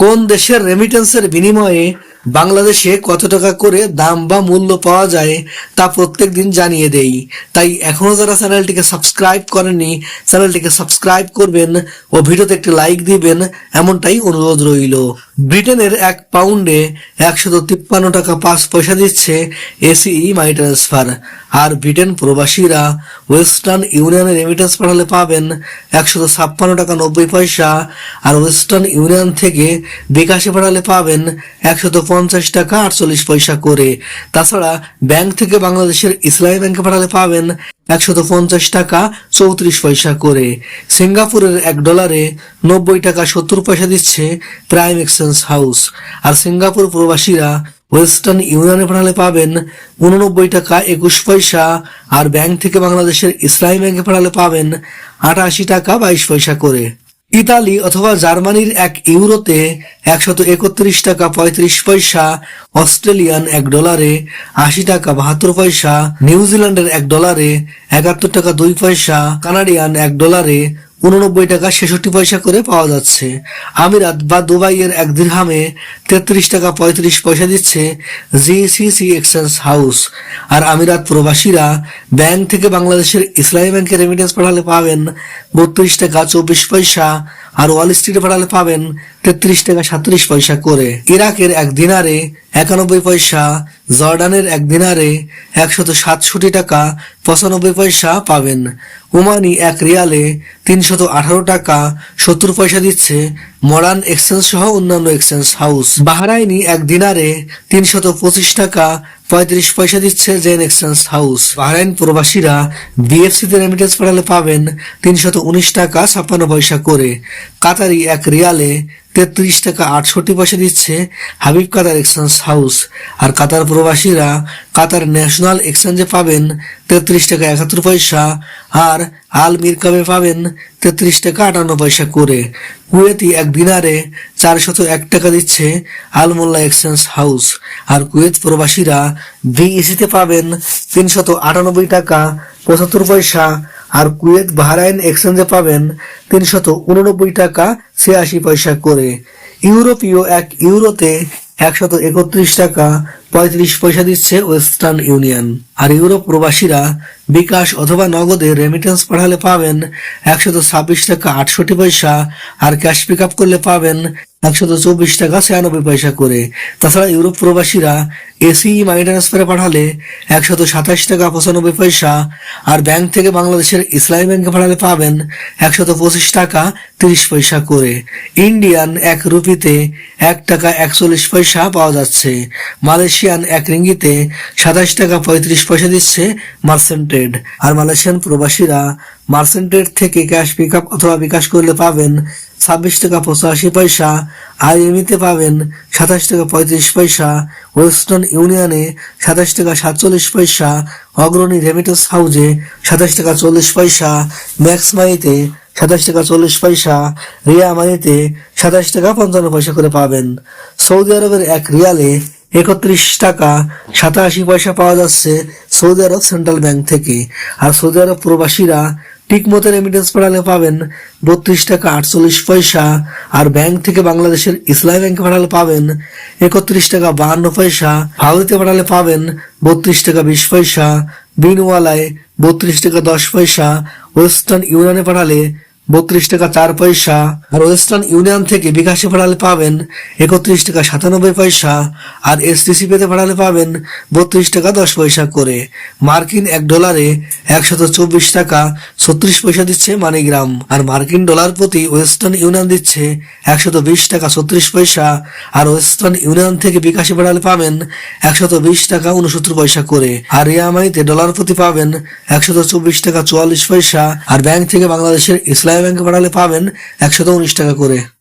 কোন দেশের রেমিটেন্সের বিনিময়ে বাংলাদেশে কত টাকা করে দাম বা মূল্য পাওয়া যায় তা প্রত্যেক দিন জানিয়ে দেই। তাই এখনও যারা চ্যানেলটিকে সাবস্ক্রাইব করেননি, চ্যানেলটিকে সাবস্ক্রাইব করবেন ও ভিডিওতে একটি লাইক দিবেন, এমনটাই অনুরোধ রইল। ব্রিটেনের এক পাউন্ডে একশত তিপ্পান্ন টাকা পাঁচ পয়সা দিচ্ছে এসিই মাই ট্রান্সফার। আর ব্রিটেন প্রবাসীরা ওয়েস্টার্ন ইউনিয়নে রেমিটেন্স পাঠালে পাবেন একশত ছাপ্পান্ন টাকা নব্বই পয়সা, আর ওয়েস্টার্ন ইউনিয়ন থেকে বিকাশে পাঠালে পাবেন একশত পঞ্চাশ টাকা আটচল্লিশ পয়সা করে। তাছাড়া ব্যাংক থেকে বাংলাদেশের ইসলামী ব্যাংকে পাঠালে পাবেন একশত পঞ্চাশ টাকা চৌত্রিশ পয়সা করে। সিঙ্গাপুরের এক ডলারে নব্বই টাকা সত্তর পয়সা দিচ্ছে প্রাইম এক্সচেঞ্জ হাউস। আর সিঙ্গাপুর প্রবাসীরা ওয়েস্টার্ন ইউনিয়নে পাঠালে পাবেন উননব্বই টাকা একুশ পয়সা, আর ব্যাংক থেকে বাংলাদেশের ইসলামী ব্যাংকে পাঠালে পাবেন আটাশি টাকা বাইশ পয়সা করে। ইতালি অথবা জার্মানির এক ইউরোতে একশত একত্রিশ টাকা পঁয়ত্রিশ পয়সা, অস্ট্রেলিয়ান এক ডলারে আশি টাকা বাহাত্তর পয়সা, নিউজিল্যান্ডের এক ডলারে একাত্তর টাকা দুই পয়সা, কানাডিয়ান এক ডলারে উননব্বই টাকা ছেষট্টি পয়সা করে পাওয়া যাচ্ছে। আমিরাত বা দুবাইয়ের এক দিরহামে তেত্রিশ টাকা পঁয়ত্রিশ পয়সা দিচ্ছে জিসিসি এক্সচেঞ্জ হাউস। আর আমিরাত প্রবাসীরা ব্যাংক থেকে বাংলাদেশের ইসলামী ব্যাংকে রেমিটেন্স পাঠালে পাবেন বত্রিশ টাকা চব্বিশ পয়সা আর ওয়াল স্ট্রিটে পাঠালে পাবেন তেত্রিশ টাকা সাত্রিশ পয়সা করে। ইরাকের এক দিনারে একানব্বই পয়সা, জর্ডানের এক দিনারে একশত সাতষট্টি টাকা, পঁচানব্বই পয়সা পাবেন। ওমানি এক রিয়ালে তিনশত আঠারো টাকা, সত্তর পয়সা দিচ্ছে মডার্ন এক্সচেঞ্জ সহ অন্যান্য এক্সচেঞ্জ হাউস। বাহরাইনি এক দিনারে তিনশত পঁচিশ টাকা পঁয়ত্রিশ পয়সা দিচ্ছে জেন এক্সচেঞ্জ হাউস। বাহরাইন প্রবাসীরা বিএফসি তে রেমিটেন্স পাঠালে পাবেন তিনশত উনিশ টাকা ছাপ্পান্ন পয়সা করে। কাতারি এক রিয়ালে তেত্রিশ টাকা আটষট্টি পয়সা দিচ্ছে হাবিব কাতার এক্সচেঞ্জ হাউস। আর কাতার প্রবাসীরা কাতার ন্যাশনাল এক্সচেঞ্জে পাবেন তেত্রিশ টাকা একাত্তর পয়সা, আর আল মিরকাবে পাবেন তেত্রিশ টাকা আটান্ন পয়সা করে। কুয়েতি এক দিনারে চারশত এক টাকা দিচ্ছে আলমোল্লা এক্সচেঞ্জ হাউস। আর কুয়েত প্রবাসীরা ভিইসিতে পাবেন তিনশত আটানব্বই টাকা পঁচাত্তর পয়সা আর কুয়েত বাহরাইন এক্সচেঞ্জে পাবেন তিনশত উননব্বই টাকা ছিয়াশি পয়সা করে। ইউরোপীয় এক ইউরোতে একশত একত্রিশ টাকা পঁয়ত্রিশ পয়সা দিচ্ছে ওয়েস্টার্ন ইউনিয়ন। আর ইউরোপ প্রবাসীরা বিকাশ অথবা নগদে রেমিটেন্স পাঠালে পাবেন একশত ছাব্বিশ টাকা আটষট্টি পয়সা আর ক্যাশ পিক আপ করলে পাবেন একশত চব্বিশ টাকা ছিয়ানব্বই পয়সা করে। তাছাড়া ইউরোপ প্রবাসীরা এসি মানি ট্রান্সফারে পাঠালে একশত সাতাশ টাকা পঁচানব্বই পয়সা আর ব্যাংক থেকে বাংলাদেশের ইসলামী ব্যাংকে পাঠালে পাবেন একশত পঁচিশ টাকা তিরিশ পয়সা করে। ইন্ডিয়ান এক রুপিতে এক টাকা একচল্লিশ পয়সা পাওয়া যাচ্ছে। মালয়েশিয়ান এক রিঙ্গিতে সাতাশ টাকা পঁয়ত্রিশ পয়সা দিচ্ছে মার্সেন্টেড আর মালয়েশিয়ান প্রবাসীরা মার্সেন্টেড থেকে ক্যাশ পিক আপ অথবা বিকাশ করলে পাবেন ছাব্বিশ টাকা পঁচাশি পয়সা। আর এমনিতে পাবেন সাতাশ টাকা পঁয়ত্রিশ পয়সা। ওয়েস্টার্ন ইউনিয়নে সাতাশ টাকা সাতচল্লিশ পয়সা। অগ্রণী রেমিটেন্স হাউজে সাতাশ টাকা চল্লিশ পয়সা। ম্যাক্স মাইতে সাতাশ টাকা চল্লিশ পয়সা। রিয়া মানিতে সাতাশ টাকা পঞ্চান্ন পয়সা করে পাবেন। সৌদি আরবের এক রিয়ালে একত্রিশ টাকা সাতাশি পয়সা পাওয়া যাচ্ছে সৌদি আরব সেন্ট্রাল ব্যাংক থেকে। আর সৌদি আরব প্রবাসীরা ঠিক মতো রেমিটেন্স পাঠালে পাবেন বত্রিশ টাকা আটচল্লিশ পয়সা। আর ব্যাংক থেকে বাংলাদেশের ইসলামী ব্যাংকে পাঠালে পাবেন একত্রিশ টাকা বাহান্ন পয়সা। ভারতীতে পাঠালে পাবেন বত্রিশ টাকা বিশ পয়সা। বিনওয়ালায় বত্রিশ টাকা দশ পয়সা। ওয়েস্টার্ন ইউনিয়নে পাঠালে বত্রিশ টাকা চার পয়সা। আর ওয়েস্টার্ন ইউনিয়ন থেকে বিকাশে পাঠালে পাবেন একত্রিশ টাকা সাতানব্বই পয়সা। আর এসটিসি পেতে পাঠালে পাবেন বত্রিশ টাকা দশ পয়সা করে। মার্কিন এক ডলারে একশত চব্বিশ টাকা ছত্রিশ পয়সা দিচ্ছে মানিগ্রাম। আর মার্কিন ডলার প্রতি ওয়েস্টার্ন ইউনিয়ন দিচ্ছে একশত বিশ টাকা ছত্রিশ পয়সা। আর ওয়েস্টার্ন ইউনিয়ন থেকে বিকাশে পাঠালে পাবেন একশত বিশ টাকা উনসত্তর পয়সা করে। আর ইয়ামাইতে ডলার প্রতি পাবেন একশত চব্বিশ টাকা চুয়াল্লিশ পয়সা। আর ব্যাংক থেকে বাংলাদেশের ইসলামী ব্যাংকে পাঠালে পাবেন একশত উনিশ টাকা করে।